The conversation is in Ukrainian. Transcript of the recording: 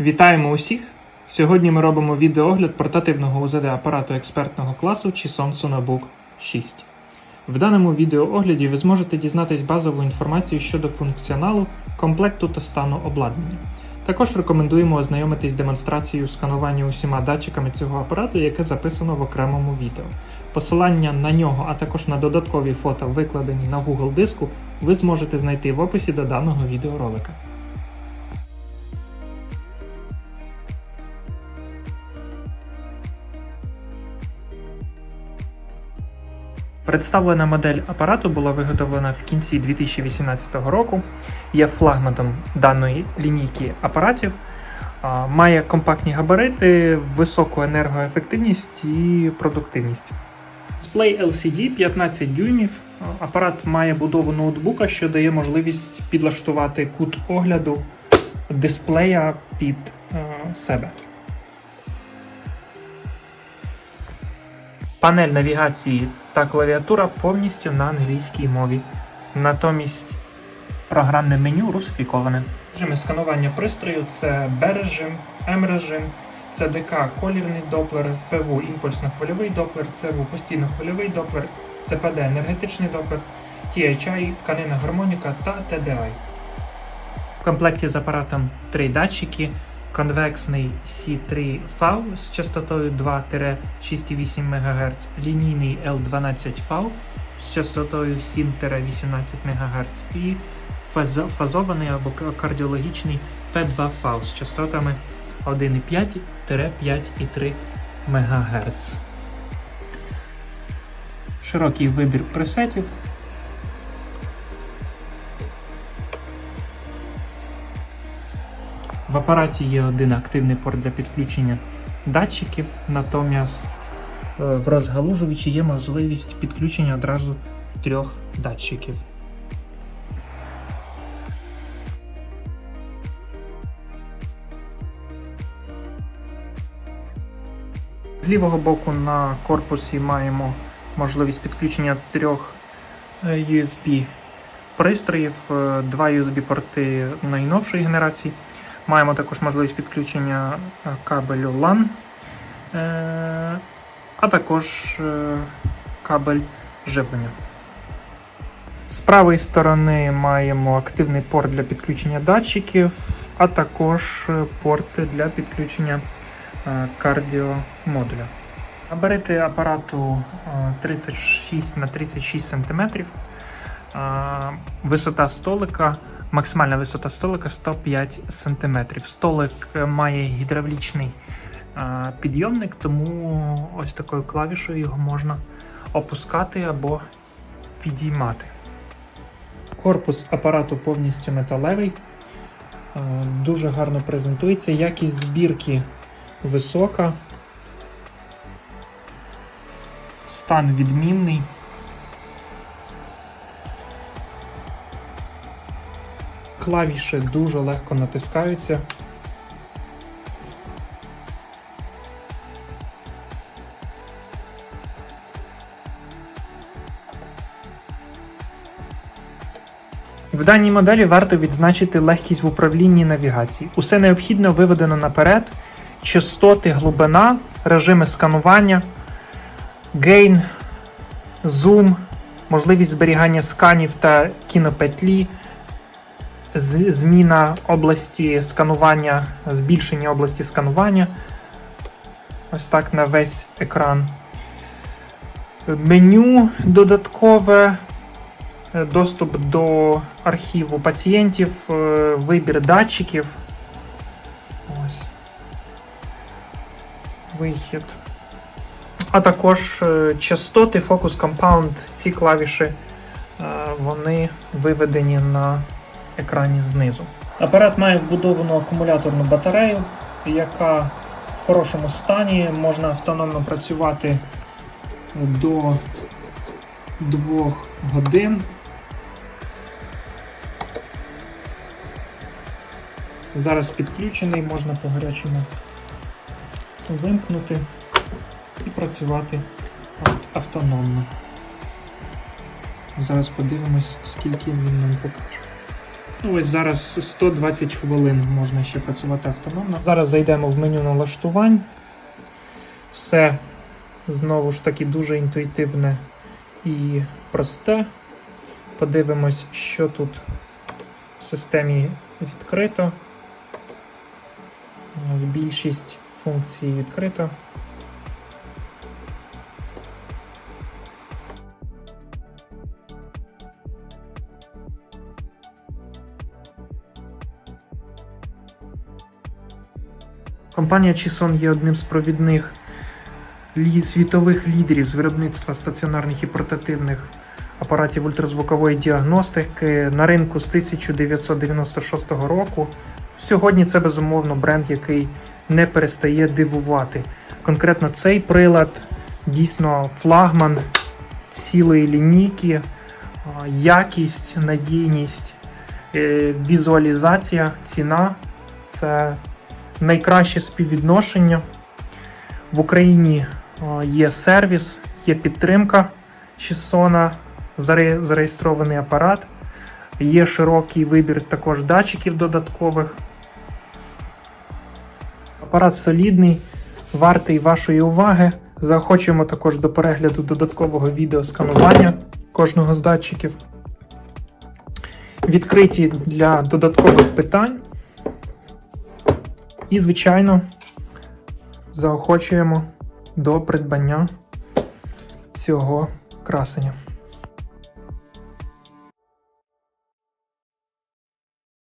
Вітаємо усіх! Сьогодні ми робимо відеоогляд портативного УЗД апарату експертного класу Chison Sonobook 6. В даному відеоогляді ви зможете дізнатись базову інформацію щодо функціоналу, комплекту та стану обладнання. Також рекомендуємо ознайомитись з демонстрацією сканування усіма датчиками цього апарату, яке записано в окремому відео. Посилання на нього, а також на додаткові фото, викладені на Google диску, ви зможете знайти в описі до даного відеоролика. Представлена модель апарату була виготовлена в кінці 2018 року. Є флагманом даної лінійки апаратів. Має компактні габарити, високу енергоефективність і продуктивність. Дисплей LCD 15 дюймів. Апарат має будову ноутбука, що дає можливість підлаштувати кут огляду дисплея під е, себе. Панель навігації та клавіатура повністю на англійській мові. Натомість програмне меню русифіковане. Режими сканування пристрою це B-режим, M-режим, CDK колірний доплер, ПВУ імпульсно-хвильовий доплер, ЦВУ постійно-хвильовий доплер, CPD енергетичний доплер, THI, тканина гармоніка та TDI. В комплекті з апаратом три датчики. Конвексний C3 V з частотою 2-6,8 МГц, лінійний L12V з частотою 7-18 МГц і фазований або кардіологічний P2V з частотами 1,5-5,3 МГц. Широкий вибір пресетів. В апараті є один активний порт для підключення датчиків, натомість е, в розгалужувачі є можливість підключення одразу трьох датчиків. З лівого боку на корпусі маємо можливість підключення трьох е, USB пристроїв, е, два USB-порти найновшої генерації. Маємо також можливість підключення е, кабелю LAN, е, а також е, кабель живлення. З правої сторони маємо активний порт для підключення датчиків, а також порти для підключення кардіомодуля. Габарити апарату е, 36 на 36 см. Висота столика, максимальна висота столика 105 см. Столик має гідравлічний підйомник, тому ось такою клавішою його можна опускати або підіймати. Корпус апарату повністю металевий, дуже гарно презентується. Якість збірки висока. Стан відмінний. Клавіші дуже легко натискаються. В даній моделі варто відзначити легкість в управлінні навігації. Усе необхідно виведено наперед, частоти, глибина, режими сканування, гейн, зум, можливість зберігання сканів та кінопетлі, зміна області сканування, збільшення області сканування. Ось так на весь екран. Меню додаткове, е, доступ до архіву пацієнтів, е, вибір датчиків. Ось. Вихід. А також е, частоти, фокус компаунд, ці клавіші, вони виведені на екрані знизу. Апарат має вбудовану акумуляторну батарею, яка в хорошому стані можна автономно працювати до 2 годин. Зараз підключений, можна по гарячому вимкнути і працювати автономно. Зараз подивимось, скільки він нам покаже. Ну, Ось зараз 120 хвилин можна ще працювати автономно. Зараз зайдемо в меню налаштувань. Все знову ж таки дуже інтуїтивне і просте. Подивимось, що тут в системі відкрито. Більшість функцій відкрито. Компанія Chison є одним з провідних світових лідерів з виробництва стаціонарних і портативних апаратів ультразвукової діагностики на ринку з 1996 року. Сьогодні це безумовно бренд, який не перестає дивувати. Конкретно цей прилад дійсно флагман цілої лінійки, якість, надійність, е, візуалізація, ціна це найкраще співвідношення. В Україні є сервіс, є підтримка заре- зареєстрований апарат, є широкий вибір також датчиків додаткових. Апарат солідний, вартий вашої уваги. Заохочуємо також до перегляду додаткового відеосканування кожного з датчиків. Відкриті для додаткових питань. І, звичайно, заохочуємо до придбання цього красення.